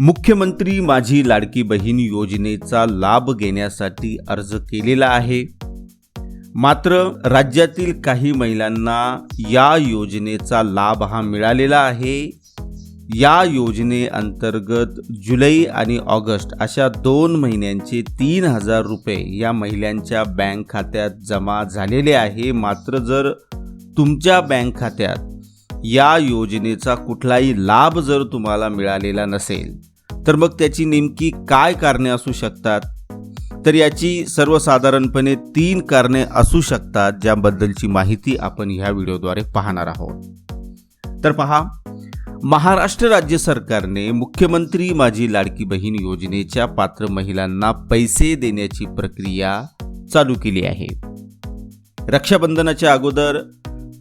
मुख्यमंत्री माझी लाडकी बहीण योजनेचा लाभ घेण्यासाठी अर्ज केलेला आहे. मात्र राज्यातील काही महिलांना या योजनेचा लाभ हा मिळालेला आहे. या योजनेअंतर्गत जुलै आणि ऑगस्ट अशा दोन महिन्यांचे तीन हजार रुपये या महिलांच्या बँक खात्यात जमा झालेले आहे. मात्र जर तुमच्या बँक खात्यात या योजनेचा कुठलाही लाभ जर तुम्हाला मिळालेला नसेल तर मग त्याची नेमकी काय कारणे असू शकतात? तर याची सर्वसाधारणपणे तीन कारणे असू शकतात ज्याबद्दलची माहिती आपण ह्या व्हिडिओद्वारे पाहणार आहोत. तर पहा महाराष्ट्र राज्य सरकारने मुख्यमंत्री माझी लाडकी बहीण योजनेच्या पात्र महिलांना पैसे देण्याची प्रक्रिया चालू केली आहे. रक्षाबंधनाच्या अगोदर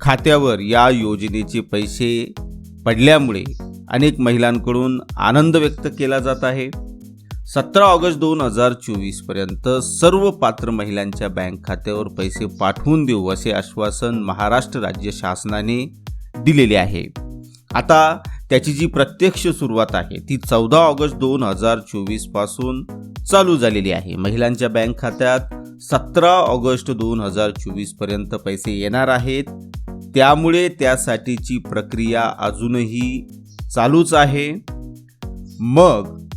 खात्यावर या योजनेचे पैसे पडल्यामुळे अनेक महिलांकडून आनंद व्यक्त केला जात आहे. सतरा ऑगस्ट दोन हजार चोवीसपर्यंत सर्व पात्र महिलांच्या बँक खात्यावर पैसे पाठवून देऊ असे आश्वासन महाराष्ट्र राज्य शासनाने दिलेले आहे. आता त्याची जी प्रत्यक्ष सुरुवात आहे ती चौदा ऑगस्ट दोन हजार चोवीसपासून चालू झालेली आहे. महिलांच्या बँक खात्यात सतरा ऑगस्ट दोन हजार चोवीसपर्यंत पैसे येणार आहेत. त्यामुळे त्यासाठीची प्रक्रिया अजूनही चालूच आहे. मग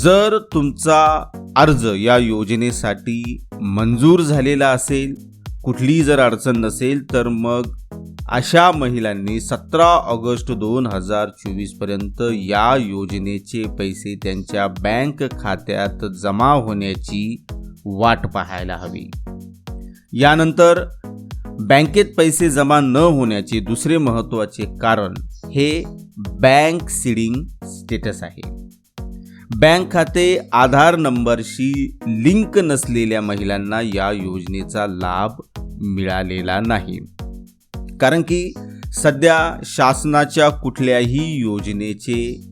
जर तुमचा अर्ज या योजनेसाठी मंजूर झालेला असेल कुठलीही जर अडचण नसेल तर मग अशा महिलांनी सतरा ऑगस्ट दोन हजार चोवीसपर्यंत या योजनेचे पैसे त्यांच्या बँक खात्यात जमा होण्याची वाट पाहायला हवी. यानंतर बँकेत पैसे जमा न होण्याचे दुसरे महत्त्वाचे कारण हे बँक सीडिंग स्टेटस आहे. बँक खाते आधार नंबरशी लिंक नसलेल्या महिलांना या योजनेचा लाभ मिळालेला नाही. कारण की सध्या शासनाच्या कुठल्याही योजनेचे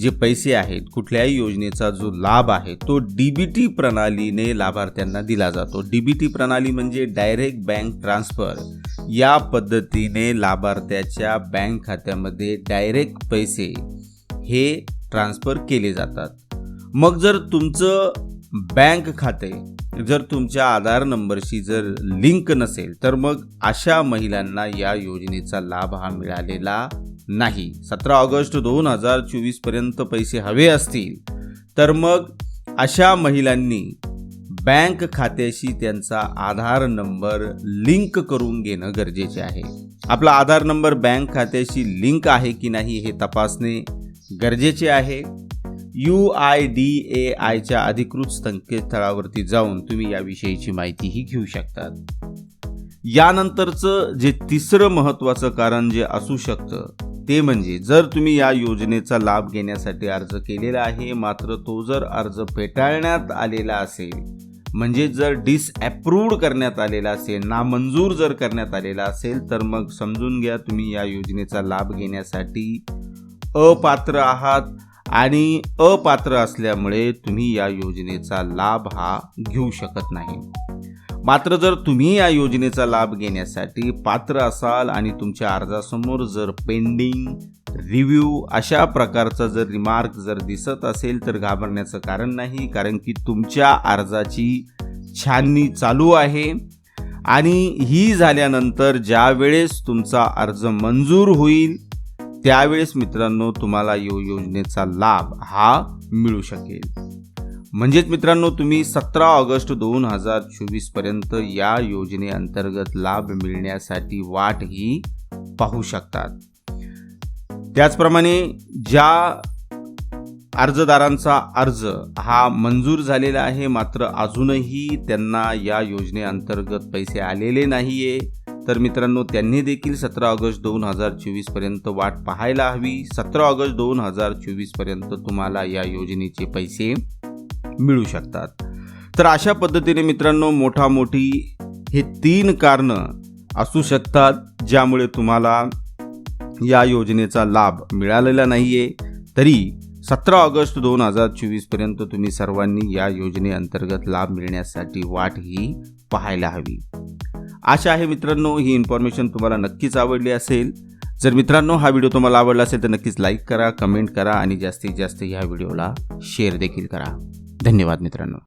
जे पैसे आहेत कुठल्याही योजनेचा जो लाभ आहे तो डी बी टी प्रणालीने लाभार्थ्यांना दिला जातो. डी बी टी प्रणाली म्हणजे डायरेक्ट बँक ट्रान्सफर या पद्धतीने लाभार्थ्याच्या बँक खात्यामध्ये डायरेक्ट पैसे हे ट्रान्सफर केले जातात. मग जर तुमचं बँक खाते जर तुमच्या आधार नंबरशी जर लिंक नसेल तर मग अशा महिलांना या योजनेचा लाभ हा मिळालेला नाही. सतरा ऑगस्ट दोन हजार चोवीसपर्यंत पैसे हवे असतील. तर मग अशा महिलांनी बँक खात्याशी त्यांचा आधार नंबर लिंक करून घेणं गरजेचे आहे. आपला आधार नंबर बँक खात्याशी लिंक आहे की नाही हे तपासणे गरजेचे आहे. यू आय डी ए आयच्या अधिकृत संकेतस्थळावरती जाऊन तुम्ही याविषयीची माहितीही घेऊ शकतात यानंतरचं जे तिसरं महत्त्वाचं कारण जे असू शकतं ते म्हणजे जर तुम्ही या योजनेचा लाभ घेण्यासाठी अर्ज केलेला आहे मात्र तो जर अर्ज फेटाळण्यात आलेला असेल म्हणजे जर डिसअप्रूव्ड करण्यात आलेला असेल नामंजूर जर करण्यात आलेला असेल तर मग समजून घ्या तुम्ही या योजनेचा लाभ घेण्यासाठी अपात्र आहात आणि अपात्र असल्यामुळे तुम्ही या योजनेचा लाभ हा घेऊ शकत नाही. मात्र जर तुम्ही या योजनेचा लाभ घेण्यासाठी पात्र असाल आणि तुमच्या अर्जासमोर जर पेंडिंग रिव्ह्यू अशा प्रकारचा जर रिमार्क जर दिसत असेल तर घाबरण्याचं कारण नाही कारण की तुमच्या अर्जाची छाननी चालू आहे आणि ही झाल्यानंतर ज्या वेळेस तुमचा अर्ज मंजूर होईल त्यावेळेस मित्रांनो तुम्हाला यो योजनेचा लाभ हा मिळू शकेल. म्हणजेच मित्रांनो तुम्ही सतरा ऑगस्ट दोन हजार चोवीसपर्यंत या योजनेअंतर्गत लाभ मिळण्यासाठी वाट ही पाहू शकतात. त्याचप्रमाणे ज्या अर्जदारांचा अर्ज हा मंजूर झालेला आहे मात्र अजूनही त्यांना या योजनेअंतर्गत पैसे आलेले नाही आहे तर मित्रांनो त्यांनी देखील सतरा ऑगस्ट दोन हजार चोवीसपर्यंत वाट पाहायला हवी. सतरा ऑगस्ट दोन हजार चोवीसपर्यंत तुम्हाला या योजनेचे पैसे मिळू शकतात. तर अशा पद्धतीने मित्रांनो मोठा मोठी हे तीन कारणं असू शकतात ज्यामुळे तुम्हाला या योजनेचा लाभ मिळालेला नाही आहे तरी सतरा ऑगस्ट दोन हजार चोवीसपर्यंत तुम्ही सर्वांनी या योजनेअंतर्गत लाभ मिळण्यासाठी वाट ही पाहायला हवी. आशा आहे मित्रांनो ही इन्फॉर्मेशन तुम्हाला नक्कीच आवडली असेल. जर मित्रांनो हा व्हिडिओ तुम्हाला आवडला असेल तर नक्कीच लाईक करा कमेंट करा आणि जास्तीत जास्त ह्या व्हिडिओला शेअर देखील करा. धन्यवाद मित्रांनो.